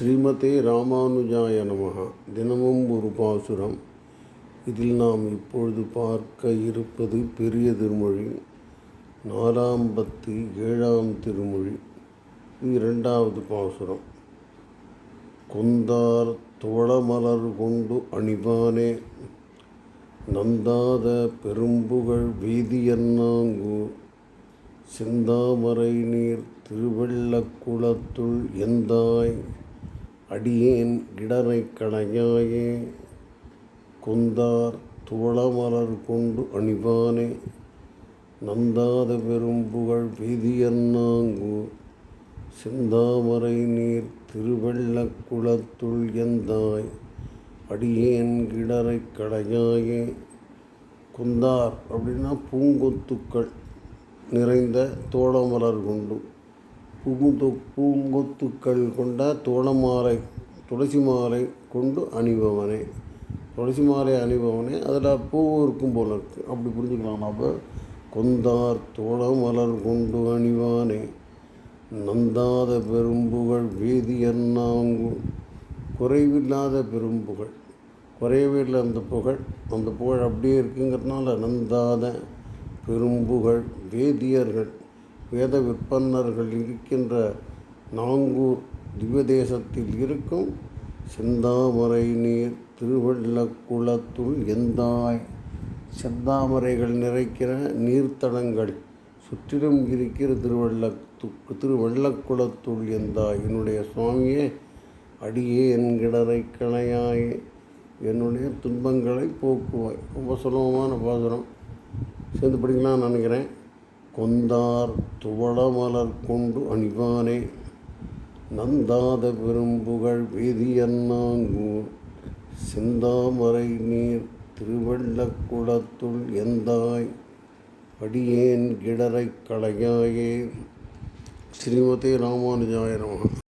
ஸ்ரீமதே ராமானுஜாய நமகா தினமும் ஒரு பாசுரம். இதில் நாம் இப்பொழுது பார்க்க இருப்பது பெரிய திருமொழி. நாலாம் பத்து ஏழாம் திருமொழி. இது இரண்டாவது பாசுரம். கொந்தார் தோழமலர் கொண்டு அணிவானே. நந்தாத பெரும்புகழ் வீதியன்னாங்கூர் சிந்தாமரை நீர் திருவெள்ளக்குளத்துள் எந்தாய். அடியேன் இடரை கணையாயே கொந்தார் துவளமலர் கொண்டு அணிவானே நந்தாத பெரும்புகழ் வீதியன்னாங்கூர் செந்தாமரை நீர் திருவெள்ளக்குளத்துள் எந்தாய் அடியேன் கிடரை கடையாயே குந்தார் அப்படின்னா பூங்கொத்துக்கள் நிறைந்த தோளமலர் குண்டு புகுந்து பூங்கொத்துக்கள் கொண்ட தோளமாலை துளசி மாலை கொண்டு அணிபவனே. துளசி மாலை அணிபவனே. அதில் பூ இருக்கும் போல இருக்குது அப்படி புரிஞ்சுக்கலாம் அப்போ? கொந்தார் தோளமலர் கொண்டு அணிவானே. நந்தாத பெரும்புகழ் வேதியன்னாங்கு குறைவில்லாத பெரும்புகழ். குறையவே இல்லை அந்த புகழ். அந்த புகழ் அப்படியே இருக்குங்கிறதுனால நந்தாத பெரும்புகழ் வேதியர்கள் வேத விற்பன்னர்கள் இருக்கின்ற நாங்கூர் திவ்யதேசத்தில் இருக்கும் செந்தாமரை நீர் திருவள்ளக்குளத்துள் எந்தாய். செந்தாமரைகள் நிறைக்கிற நீர்த்தடங்கள் சுற்றிலும் இருக்கிற திருவள்ளத்து திருவள்ளக்குளத்துள் எந்தாய். என்னுடைய சுவாமியே அடியே என் கிடரை என்னுடைய துன்பங்களை போக்குவாய். ரொம்ப சுலபமான பாசுரம். சேர்ந்து படிக்கலாம்னு நினைக்கிறேன். கொந்தார் துவளமலர் கொண்டு அணிவானே. நந்தாத பெரும்புகழ் வேதியன்னாங்கூர் சிந்தாமரை நீர் திருவள்ளக்குளத்துள் எந்தாய். அடியேன் கிடரை களையாயே. ஸ்ரீமதே ராமானுஜாய நமः